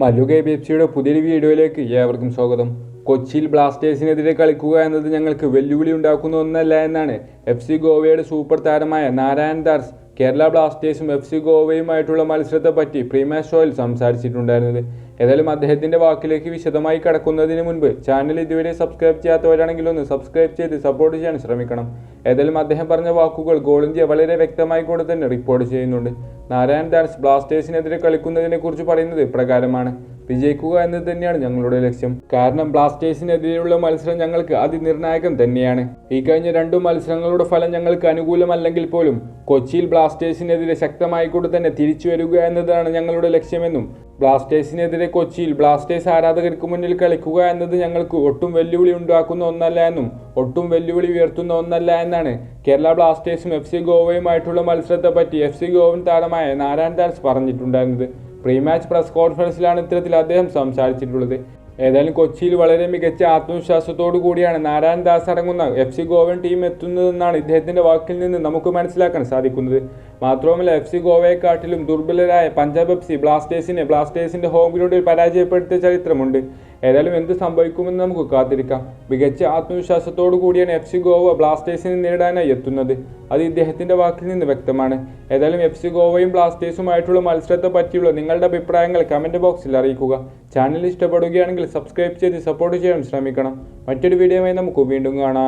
Mallu K B F സിയുടെ പുതിയൊരു വീഡിയോയിലേക്ക് ഏവർക്കും സ്വാഗതം. കൊച്ചിയിൽ ബ്ലാസ്റ്റേഴ്സിനെതിരെ കളിക്കുക എന്നത് ഞങ്ങൾക്ക് വെല്ലുവിളി ഉണ്ടാക്കുന്ന ഒന്നല്ല എന്നാണ് എഫ് സി ഗോവയുടെ സൂപ്പർ താരമായ നാരായൺ ദാസ് കേരള ബ്ലാസ്റ്റേഴ്സും എഫ് സി ഗോവയുമായിട്ടുള്ള മത്സരത്തെ പറ്റി പ്രീമിയർ ഷോയിൽ സംസാരിച്ചിട്ടുണ്ടായിരുന്നത്. ഏതായാലും അദ്ദേഹത്തിന്റെ വാക്കിലേക്ക് വിശദമായി കടക്കുന്നതിന് മുൻപ് ചാനൽ ഇതുവരെ സബ്സ്ക്രൈബ് ചെയ്യാത്തവരാണെങ്കിൽ ഒന്ന് സബ്സ്ക്രൈബ് ചെയ്ത് സപ്പോർട്ട് ചെയ്യാൻ ശ്രമിക്കണം. ഏതായാലും അദ്ദേഹം പറഞ്ഞ വാക്കുകൾ ഗോൾ ഇന്ത്യ വളരെ വ്യക്തമായി കൂടെ തന്നെ റിപ്പോർട്ട് ചെയ്യുന്നുണ്ട്. നാരായൺ ദാസ് ബ്ലാസ്റ്റേഴ്സിനെതിരെ കളിക്കുന്നതിനെ കുറിച്ച് പറയുന്നത് പ്രകാരമാണ് വിജയിക്കുക എന്നത് തന്നെയാണ് ഞങ്ങളുടെ ലക്ഷ്യം. കാരണം ബ്ലാസ്റ്റേഴ്സിനെതിരെയുള്ള മത്സരം ഞങ്ങൾക്ക് അതിനിർണായകം തന്നെയാണ്. ഈ കഴിഞ്ഞ രണ്ടു മത്സരങ്ങളുടെ ഫലം ഞങ്ങൾക്ക് അനുകൂലമല്ലെങ്കിൽ പോലും കൊച്ചിയിൽ ബ്ലാസ്റ്റേഴ്സിനെതിരെ ശക്തമായി കൂടെ തന്നെ തിരിച്ചു വരിക എന്നതാണ് ഞങ്ങളുടെ ലക്ഷ്യമെന്നും ബ്ലാസ്റ്റേഴ്സിനെതിരെ കൊച്ചിയിൽ ബ്ലാസ്റ്റേഴ്സ് ആരാധകർക്ക് മുന്നിൽ കളിക്കുക എന്നത് ഞങ്ങൾക്ക് ഒട്ടും വെല്ലുവിളി ഉണ്ടാക്കുന്ന ഒന്നല്ല എന്നും ഒട്ടും വെല്ലുവിളി ഉയർത്തുന്ന ഒന്നല്ല എന്നാണ് കേരള ബ്ലാസ്റ്റേഴ്സും എഫ് സി ഗോവയുമായിട്ടുള്ള മത്സരത്തെ പറ്റി എഫ് സി ഗോവൻ താരമായ നാരായൺ ദാസ് പറഞ്ഞിട്ടുണ്ടായിരുന്നത്. പ്രീ മാച്ച് പ്രസ് കോൺഫറൻസിലാണ് ഇത്തരത്തിൽ അദ്ദേഹം സംസാരിച്ചിട്ടുള്ളത്. ഏതായാലും കൊച്ചിയിൽ വളരെ മികച്ച ആത്മവിശ്വാസത്തോടു കൂടിയാണ് നാരായൺ ദാസ് അടങ്ങുന്ന എഫ് സി ഗോവൻ ടീം എത്തുന്നതെന്നാണ് ഇദ്ദേഹത്തിന്റെ വാക്കിൽ നിന്ന് നമുക്ക് മനസ്സിലാക്കാൻ സാധിക്കുന്നത്. മാത്രവുമല്ല എഫ് സി ഗോവയെക്കാട്ടിലും ദുർബലരായ പഞ്ചാബ് എഫ് സി ബ്ലാസ്റ്റേഴ്സിനെ ബ്ലാസ്റ്റേഴ്സിന്റെ ഹോം ഗ്രൗണ്ടിൽ പരാജയപ്പെടുത്തിയ ചരിത്രമുണ്ട്. ഏതായാലും എന്ത് സംഭവിക്കുമെന്ന് നമുക്ക് കാത്തിരിക്കാം. മികച്ച ആത്മവിശ്വാസത്തോടു കൂടിയാണ് എഫ് സി ഗോവ ബ്ലാസ്റ്റേഴ്സിനെ നേരിടാനായി എത്തുന്നത്. അത് ഇദ്ദേഹത്തിന്റെ വാക്കിൽ നിന്ന് വ്യക്തമാണ്. ഏതായാലും എഫ് സി ഗോവയും ബ്ലാസ്റ്റേഴ്സുമായിട്ടുള്ള മത്സരത്തെ പറ്റിയുള്ള നിങ്ങളുടെ അഭിപ്രായങ്ങൾ കമന്റ് ബോക്സിൽ അറിയിക്കുക. ചാനൽ ഇഷ്ടപ്പെടുകയാണെങ്കിൽ സബ്സ്ക്രൈബ് ചെയ്ത് സപ്പോർട്ട് ചെയ്യാൻ ശ്രമിക്കണം. മറ്റൊരു വീഡിയോയുമായി നമുക്ക് വീണ്ടും കാണാം.